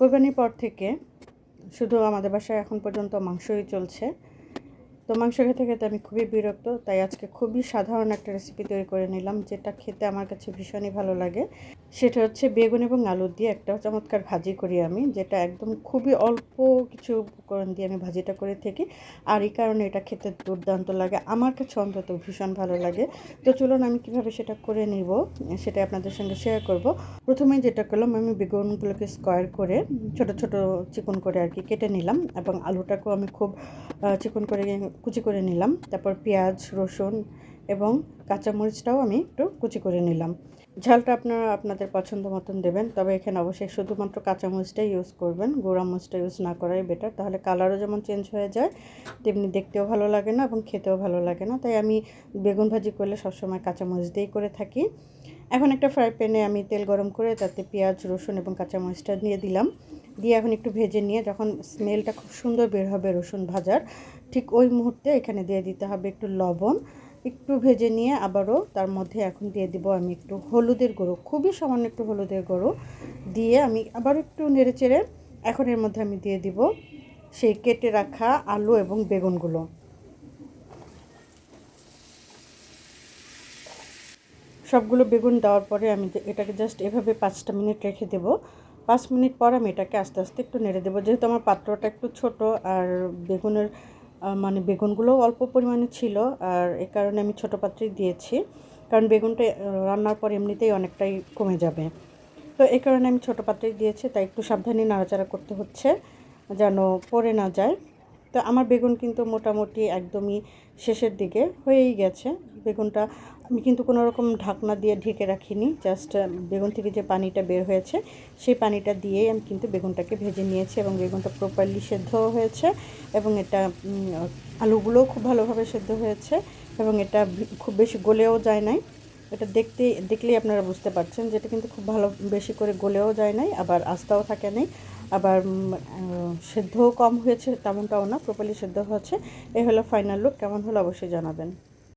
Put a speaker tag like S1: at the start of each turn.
S1: কোরবানির পর থেকে শুধু আমাদের বাসায় এখন পর্যন্ত মাংসই চলছে। তো মাংস খেতে খেতে আমি খুবই বিরক্ত, তাই আজকে খুবই সাধারণ একটা রেসিপি তৈরি করে নিলাম, যেটা খেতে আমার কাছে ভীষণই ভালো লাগে। সেটা হচ্ছে বেগুন এবং আলু দিয়ে একটা চমৎকার ভাজি করি আমি, যেটা একদম খুবই অল্প কিছু উপকরণ দিয়ে আমি ভাজিটা করে থাকি। আর এই কারণে এটা খেতে দুর্দান্ত লাগে। আমার কাছে অন্তত ভীষণ ভালো লাগে। তো চলুন আমি কীভাবে সেটা করে নিব, সেটা আপনাদের সঙ্গে শেয়ার করব। প্রথমে যেটা করলাম, আমি বেগুনগুলোকে স্কোয়ার করে ছোট ছোট চিকন করে আর কি কেটে নিলাম এবং আলুটাকেও আমি খুব চিকন করে কুচি করে নিলাম। তারপর পেঁয়াজ, রসুন এবং কাঁচামরিচটাও আমি একটু কুচি করে নিলাম। ঝালটা আপনারা আপনাদের পছন্দ মতন দেবেন, তবে এখানে অবশ্যই শুধুমাত্র কাঁচামরিচটাই ইউজ করবেন। গোড়া মরিচটা ইউজ না করাই বেটার তাহলে কালারও যেমন চেঞ্জ হয়ে যায়, তেমনি দেখতেও ভালো লাগে না এবং খেতেও ভালো লাগে না। তাই আমি বেগুন ভাজি করলে সবসময় কাঁচামরিচ দিয়েই করে থাকি। এখন একটা ফ্রাই প্যানে আমি তেল গরম করে তাতে পেঁয়াজ, রসুন এবং কাঁচামরিচটা দিয়ে দিলাম। দিয়ে এখন একটু ভেজে নিয়ে যখন স্মেলটা খুব সুন্দর বের হবে রসুন ভাজার, ঠিক ওই মুহূর্তে এখানে দিয়ে দিতে হবে একটু লবণ। একটু ভেজে নিয়ে আবারও তার মধ্যে এখন দিয়ে দিব আমি একটু হলুদের গুঁড়ো, খুবই সামান্য একটু হলুদের গুঁড়ো দিয়ে আমি আবার একটু নেড়ে চেড়ে এখন এর মধ্যে আমি দিয়ে দিব সেই কেটে রাখা আলু এবং বেগুনগুলো। সবগুলো বেগুন দেওয়ার পরে আমি এটাকে জাস্ট এভাবে পাঁচটা মিনিট রেখে দেব। পাঁচ মিনিট পর আমি এটাকে আস্তে আস্তে একটু নেড়ে দেবো। যেহেতু আমার পাত্রটা একটু ছোট আর বেগুনের মানে বেগুনগুলোও অল্প পরিমাণে ছিল, আর এ কারণে আমি ছোটো পাত্রেই দিয়েছি, কারণ বেগুনটা রান্নার পর এমনিতেই অনেকটাই কমে যাবে। তো এ কারণে আমি ছোটো পাত্রেই দিয়েছি, তাই একটু সাবধানে নাড়াচাড়া করতে হচ্ছে, যেন পড়ে না যায়। তো আমার বেগুন কিন্তু মোটামুটি একদমই শেষের দিকে হয়েই গেছে। বেগুনটা আমি কিন্তু কোনো রকম ঢাকনা দিয়ে ঢেকে রাখিনি জাস্ট বেগুন থেকে যে পানিটা বের হয়েছে, সেই পানিটা দিয়েই আমি কিন্তু বেগুনটাকে ভেজে নিয়েছি এবং বেগুনটা প্রপারলি সেদ্ধ হয়েছে এবং এটা আলুগুলোও খুব ভালোভাবে সেদ্ধ হয়েছে এবং এটা খুব বেশি গলেও যায় নাই। এটা দেখতে, দেখলেই আপনারা বুঝতে পারছেন যেটা কিন্তু খুব ভালো, বেশি করে গলেও যায় নাই, আবার আস্তাও থাকে নাই। আবার সেদ্ধও কম হয়েছে, তেমনটাও না, প্রপারলি সেদ্ধ হচ্ছে। এই হলো ফাইনাল লুক কেমন হলো অবশ্যই জানাবেন।